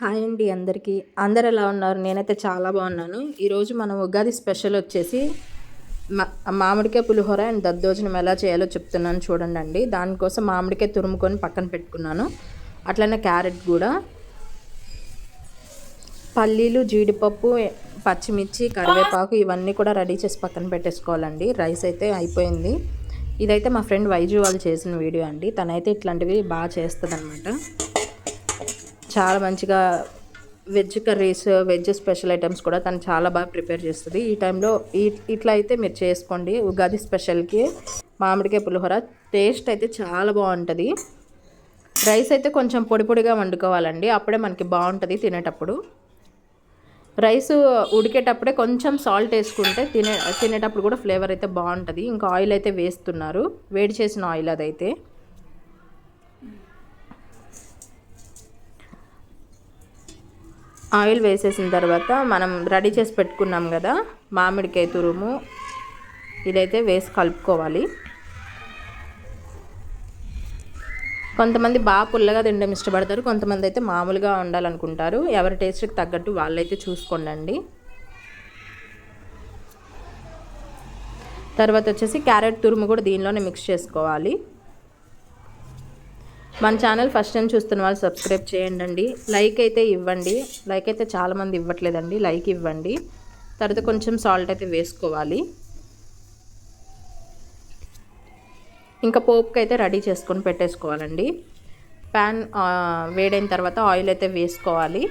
Hi అండి అందరికీ. అందరు ఎలా ఉన్నారు? నేనైతే చాలా బాగున్నాను. ఈరోజు మనం ఉగాది స్పెషల్ వచ్చేసి మా మామిడికాయ పులిహోర అండ్ దద్దోజనం ఎలా చేయాలో చెప్తున్నాను చూడండి అండి దానికోసం మామిడికాయ తురుముకొని పక్కన పెట్టుకున్నాను. అట్లనే క్యారెట్ కూడా. పల్లీలు జీడిపప్పు పచ్చిమిర్చి కరివేపాకు ఇవన్నీ కూడా రెడీ చేసి పక్కన పెట్టేసుకోవాలండి. రైస్ అయితే అయిపోయింది. ఇదైతే మా ఫ్రెండ్ వైజు వాళ్ళు చేసిన వీడియో అండి. తనైతే ఇట్లాంటివి బాగా చేస్తుంది అనమాట చాలా మంచిగా veg curries veg special items కూడా తను చాలా బాగా ప్రిపేర్ చేస్తుంది. ఈ టైంలో ఈ ఇట్లా అయితే మీరు చేసుకోండి. ఉగాది స్పెషల్కి మామిడికాయ పులిహోర టేస్ట్ అయితే చాలా బాగుంటుంది. రైస్ అయితే కొంచెం పొడి పొడిగా వండుకోవాలండి. అప్పుడే మనకి బాగుంటుంది తినేటప్పుడు. రైస్ ఉడికేటప్పుడే కొంచెం సాల్ట్ వేసుకుంటే తినే తినేటప్పుడు కూడా ఫ్లేవర్ అయితే బాగుంటుంది. ఇంకా ఆయిల్ అయితే వేస్తున్నారు. వేడి చేసిన ఆయిల్ అదైతే. ఆయిల్ వేసేసిన తర్వాత మనం రెడీ చేసి పెట్టుకున్నాం కదా మామిడికాయ తురుము. ఇదైతే వేసి కలుపుకోవాలి. కొంతమంది బాగా పుల్లగా తినడం ఇష్టపడతారు కొంతమంది అయితే మామూలుగా ఉండాలనుకుంటారు. ఎవరి టేస్ట్కి తగ్గట్టు వాళ్ళైతే చూసుకోండి తర్వాత వచ్చేసి క్యారెట్ తురుము కూడా దీనిలోనే మిక్స్ చేసుకోవాలి. మన ఛానల్ ఫస్ట్ టైం చూస్తున్న వాళ్ళు సబ్స్క్రైబ్ చేయండి అండి లైక్ అయితే ఇవ్వండి. లైక్ అయితే చాలామంది ఇవ్వట్లేదండి. లైక్ ఇవ్వండి. తర్వాత కొంచెం సాల్ట్ అయితే వేసుకోవాలి. ఇంకా పోపుకి అయితే రెడీ చేసుకొని పెట్టేసుకోవాలండి. ప్యాన్ వేడైన తర్వాత ఆయిల్ అయితే వేసుకోవాలి.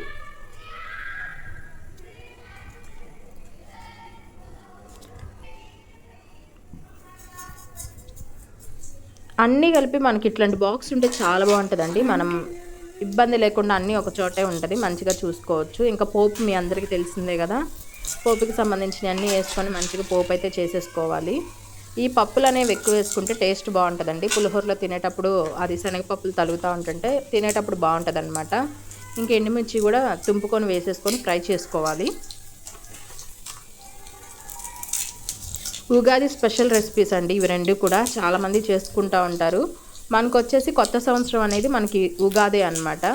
అన్నీ కలిపి మనకి ఇట్లాంటి బాక్స్ ఉంటే చాలా బాగుంటుందండి. మనం ఇబ్బంది లేకుండా అన్నీ ఒక చోటే ఉంటుంది. మంచిగా చూసుకోవచ్చు. ఇంకా పోపు మీ అందరికీ తెలిసిందే కదా. పోపుకి సంబంధించిన అన్నీ వేసుకొని మంచిగా పోపు అయితే చేసేసుకోవాలి. ఈ పప్పులు అనేవి ఎక్కువ వేసుకుంటే టేస్ట్ బాగుంటుందండి. పులిహోరలో తినేటప్పుడు అది శనగపప్పులు తలుగుతూ ఉంటుంటే తినేటప్పుడు బాగుంటుంది అనమాట ఇంక ఎండుమిర్చి కూడా తుంపుకొని వేసేసుకొని ఫ్రై చేసుకోవాలి. ఉగాది స్పెషల్ రెసిపీస్ అండి. ఇవి రెండు కూడా చాలామంది చేసుకుంటూ ఉంటారు. మనకు వచ్చేసి కొత్త సంవత్సరం అనేది మనకి ఉగాదే అనమాట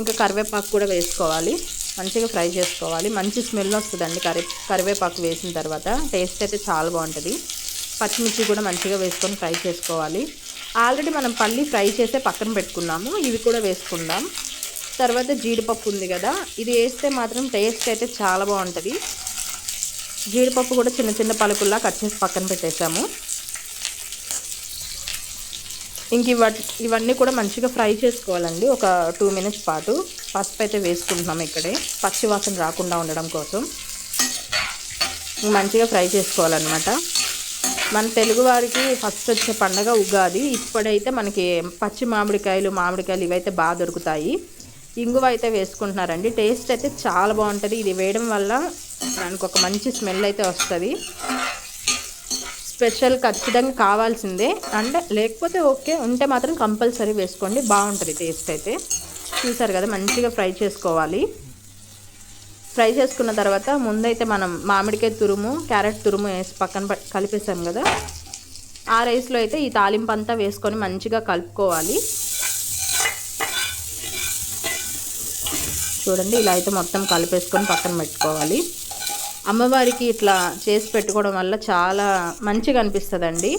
ఇంకా కరివేపాకు కూడా వేసుకోవాలి. మంచిగా ఫ్రై చేసుకోవాలి. మంచి స్మెల్ వస్తుందండి కరి కరివేపాకు వేసిన తర్వాత. టేస్ట్ అయితే చాలా బాగుంటుంది. పచ్చిమిర్చి కూడా మంచిగా వేసుకొని ఫ్రై చేసుకోవాలి. ఆల్రెడీ మనం పల్లి ఫ్రై చేసే పక్కన పెట్టుకున్నాము. ఇవి కూడా వేసుకుందాం. తర్వాత జీడిపప్పు ఉంది కదా. ఇది వేస్తే మాత్రం టేస్ట్ అయితే చాలా బాగుంటుంది. జీడిపప్పు కూడా చిన్న చిన్న పలుకుల్లా కట్ చేసి పక్కన పెట్టేసాము ఇంక ఇవ ఇవన్నీ కూడా మంచిగా ఫ్రై చేసుకోవాలండి. ఒక టూ మినిట్స్ పాటు. పసుపు అయితే వేసుకుంటున్నాం ఇక్కడే. పచ్చి వాసన రాకుండా ఉండడం కోసం. మంచిగా ఫ్రై చేసుకోవాలన్నమాట. మన తెలుగు వారికి ఫస్ట్ వచ్చే పండగ ఉగాది. ఇప్పుడైతే మనకి పచ్చి మామిడికాయలు మామిడికాయలు ఇవైతే బాగా దొరుకుతాయి. ఇంగువ అయితే వేసుకుంటున్నారండి. టేస్ట్ అయితే చాలా బాగుంటుంది. ఇది వేయడం వల్ల దానికి ఒక మంచి స్మెల్ అయితే వస్తుంది. స్పెషల్ ఖచ్చితంగా కావాల్సిందే. అంటే లేకపోతే ఓకే ఉంటే మాత్రం కంపల్సరీ వేసుకోండి. బాగుంటుంది టేస్ట్ అయితే. చూసారు కదా మంచిగా ఫ్రై చేసుకోవాలి. ఫ్రై చేసుకున్న తర్వాత ముందైతే మనం మామిడికాయ తురుము క్యారెట్ తురుము వేసి పక్కన కలిపేసాం కదా. ఆ రైస్లో అయితే ఈ తాలింపు అంతా వేసుకొని మంచిగా కలుపుకోవాలి. చూడండి ఇలా అయితే మొత్తం కలిపేసుకొని పక్కన పెట్టుకోవాలి. అమ్మవారికి ఇట్లా చేసి పెట్టుకోవడం వల్ల చాలా మంచిగా అనిపిస్తుందండి.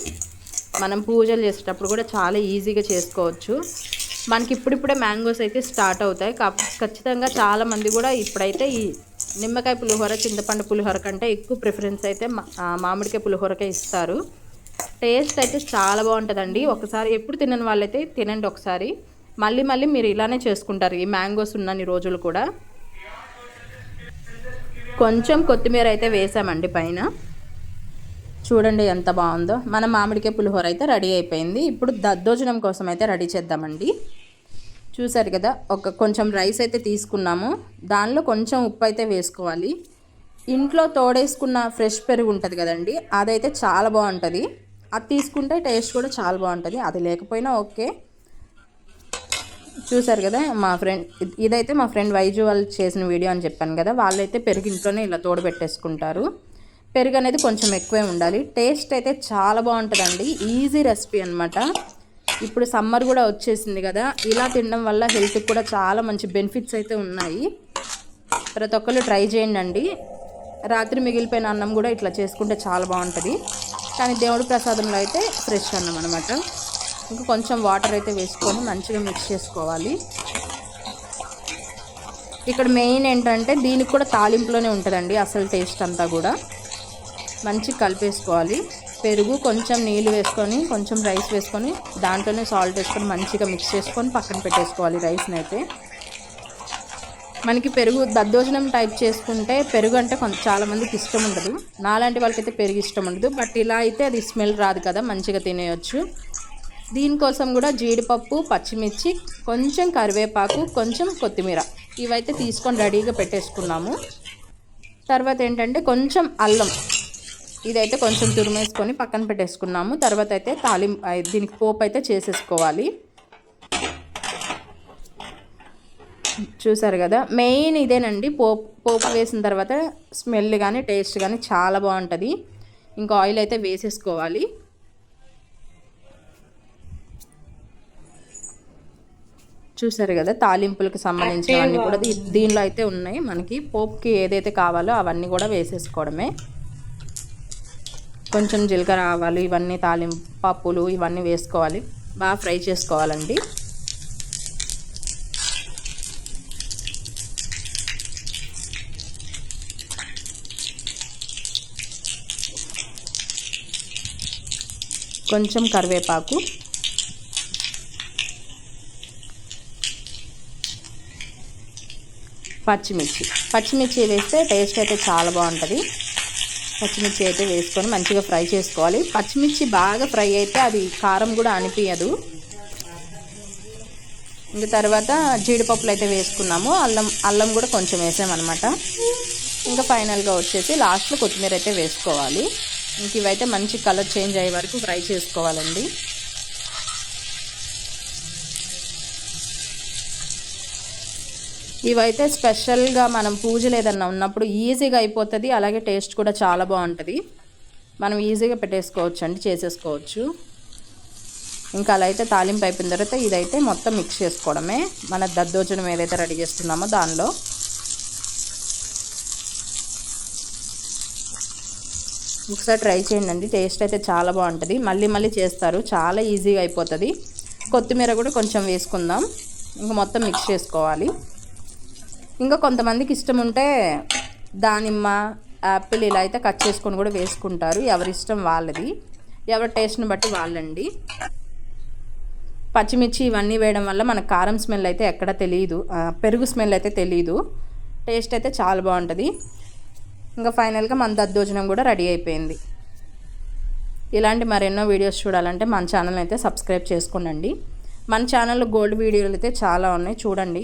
మనం పూజలు చేసేటప్పుడు కూడా చాలా ఈజీగా చేసుకోవచ్చు. మనకి ఇప్పుడిప్పుడే మ్యాంగోస్ అయితే స్టార్ట్ అవుతాయి. ఖచ్చితంగా చాలామంది కూడా ఇప్పుడైతే ఈ నిమ్మకాయ పులిహోర చింతపండు పులిహోర కంటే ఎక్కువ ప్రిఫరెన్స్ అయితే మామిడికాయ పులిహోరకే ఇస్తారు. టేస్ట్ అయితే చాలా బాగుంటుందండి. ఒకసారి ఎప్పుడు తినని వాళ్ళైతే తినండి ఒకసారి. మళ్ళీ మళ్ళీ మీరు ఇలానే చేసుకుంటారు ఈ మ్యాంగోస్ ఉన్నన్ని రోజులు కూడా. కొంచెం కొత్తిమీర అయితే వేసామండి పైన. చూడండి ఎంత బాగుందో. మన మామిడికాయ పులిహోర అయితే రెడీ అయిపోయింది. ఇప్పుడు దద్దోజనం కోసం అయితే రెడీ చేద్దామండి. చూసారు కదా ఒక కొంచెం రైస్ అయితే తీసుకున్నాము. దానిలో కొంచెం ఉప్పు అయితే వేసుకోవాలి. ఇంట్లో తోడేసుకున్న ఫ్రెష్ పెరుగు ఉంటుంది కదండి అదైతే చాలా బాగుంటుంది. అది తీసుకుంటే టేస్ట్ కూడా చాలా బాగుంటుంది. అది లేకపోయినా ఓకే. చూసారు కదా మా ఫ్రెండ్ ఇదైతే మా ఫ్రెండ్ వైజు వాళ్ళు చేసిన వీడియో అని చెప్పాను కదా వాళ్ళైతే పెరుగు ఇంట్లోనే ఇలా తోడు పెట్టేసుకుంటారు పెరుగు అనేది కొంచెం ఎక్కువే ఉండాలి. టేస్ట్ అయితే చాలా బాగుంటుందండి. ఈజీ రెసిపీ అనమాట ఇప్పుడు సమ్మర్ కూడా వచ్చేసింది కదా ఇలా తినడం వల్ల హెల్త్కి కూడా చాలా మంచి బెనిఫిట్స్ అయితే ఉన్నాయి. ప్రతి ఒక్కళ్ళు ట్రై చేయండి రాత్రి మిగిలిపోయిన అన్నం కూడా ఇట్లా చేసుకుంటే చాలా బాగుంటుంది. కానీ దేవుడి ప్రసాదంలో అయితే ఫ్రెష్ అన్నం అనమాట ఇంకా కొంచెం వాటర్ అయితే వేసుకొని మంచిగా మిక్స్ చేసుకోవాలి. ఇక్కడ మెయిన్ ఏంటంటే దీనికి కూడా తాలింపులోనే ఉంటుందండి అసలు టేస్ట్ అంతా కూడా. మంచిగా కలిపేసుకోవాలి. పెరుగు కొంచెం నీళ్ళు వేసుకొని కొంచెం రైస్ వేసుకొని దాంట్లోనే సాల్ట్ వేసుకొని మంచిగా మిక్స్ చేసుకొని పక్కన పెట్టేసుకోవాలి రైస్ని అయితే. మనకి పెరుగు దద్దోజనం టైప్ చేసుకుంటే పెరుగు అంటే కొంత చాలామందికి ఇష్టం ఉండదు. నాలాంటి వాళ్ళకైతే పెరుగు ఇష్టం ఉండదు. బట్ ఇలా అయితే అది స్మెల్ రాదు కదా మంచిగా తినేయచ్చు. దీనికోసం కూడా జీడిపప్పు పచ్చిమిర్చి కొంచెం కరివేపాకు కొంచెం కొత్తిమీర. ఇవైతే తీసుకొని రెడీగా పెట్టేసుకున్నాము. తర్వాత ఏంటంటే కొంచెం అల్లం. ఇదైతే కొంచెం తురిమేసుకొని పక్కన పెట్టేసుకున్నాము. తర్వాత అయితే తాలిం దీనికి పోపు అయితే చేసేసుకోవాలి. చూసారు కదా? మెయిన్ ఇదేనండి. పోపు పోపు వేసిన తర్వాత స్మెల్ కానీ టేస్ట్ కానీ చాలా బాగుంటుంది. ఇంకా ఆయిల్ అయితే వేసేసుకోవాలి. చూసారు కదా తాలింపులకు సంబంధించినవన్నీ కూడా దీనిలో అయితే ఉన్నాయి. మనకి పోపుకి ఏదైతే కావాలో అవన్నీ కూడా వేసేసుకోవడమే. కొంచెం జీలకర్ర ఆవాలు ఇవన్నీ తాలింపు పప్పులు ఇవన్నీ వేసుకోవాలి. బాగా ఫ్రై చేసుకోవాలండి. కొంచెం కరివేపాకు పచ్చిమిర్చి. పచ్చిమిర్చి వేస్తే టేస్ట్ అయితే చాలా బాగుంటుంది. పచ్చిమిర్చి అయితే వేసుకొని మంచిగా ఫ్రై చేసుకోవాలి. పచ్చిమిర్చి బాగా ఫ్రై అయితే అది కారం కూడా అనిపించదు ఇంకా తర్వాత జీడిపప్పులు అయితే వేసుకున్నాము. అల్లం అల్లం కూడా కొంచెం వేసామన్నమాట. ఇంకా ఫైనల్గా వచ్చేసి లాస్ట్లో కొత్తిమీర అయితే వేసుకోవాలి. ఇంక ఇవైతే మంచి కలర్ చేంజ్ అయ్యే వరకు ఫ్రై చేసుకోవాలండి. ఇవైతే స్పెషల్గా మనం పూజలు ఏదన్నా ఉన్నప్పుడు ఈజీగా అయిపోతుంది అలాగే టేస్ట్ కూడా చాలా బాగుంటుంది. మనం ఈజీగా పెట్టేసుకోవచ్చు అండి చేసేసుకోవచ్చు. ఇంకా అలా అయితే తాలింపు అయిపోయిన తర్వాత ఇదైతే మొత్తం మిక్స్ చేసుకోవడమే. మన దద్దోజనం ఏదైతే రెడీ చేస్తున్నామో దానిలో. ఒకసారి ట్రై చేయండి టేస్ట్ అయితే చాలా బాగుంటుంది. మళ్ళీ మళ్ళీ చేస్తారు చాలా ఈజీగా అయిపోతుంది. కొత్తిమీర కూడా కొంచెం వేసుకుందాం. ఇంకా మొత్తం మిక్స్ చేసుకోవాలి. ఇంకా కొంతమందికి ఇష్టం ఉంటే దానిమ్మ యాపిల్ ఇలా అయితే కట్ చేసుకొని కూడా వేసుకుంటారు. ఎవరి ఇష్టం వాళ్ళది. ఎవరి టేస్ట్ని బట్టి వాళ్ళండి. పచ్చిమిర్చి ఇవన్నీ వేయడం వల్ల మనకు కారం స్మెల్ అయితే ఎక్కడ తెలియదు పెరుగు స్మెల్ అయితే తెలియదు టేస్ట్ అయితే చాలా బాగుంటుంది. ఇంకా ఫైనల్గా మన దద్దోజనం కూడా రెడీ అయిపోయింది. ఇలాంటి మరెన్నో వీడియోస్ చూడాలంటే మన ఛానల్ అయితే సబ్స్క్రైబ్ చేసుకోండి మన ఛానల్లో గోల్డ్ వీడియోలు అయితే చాలా ఉన్నాయి. చూడండి.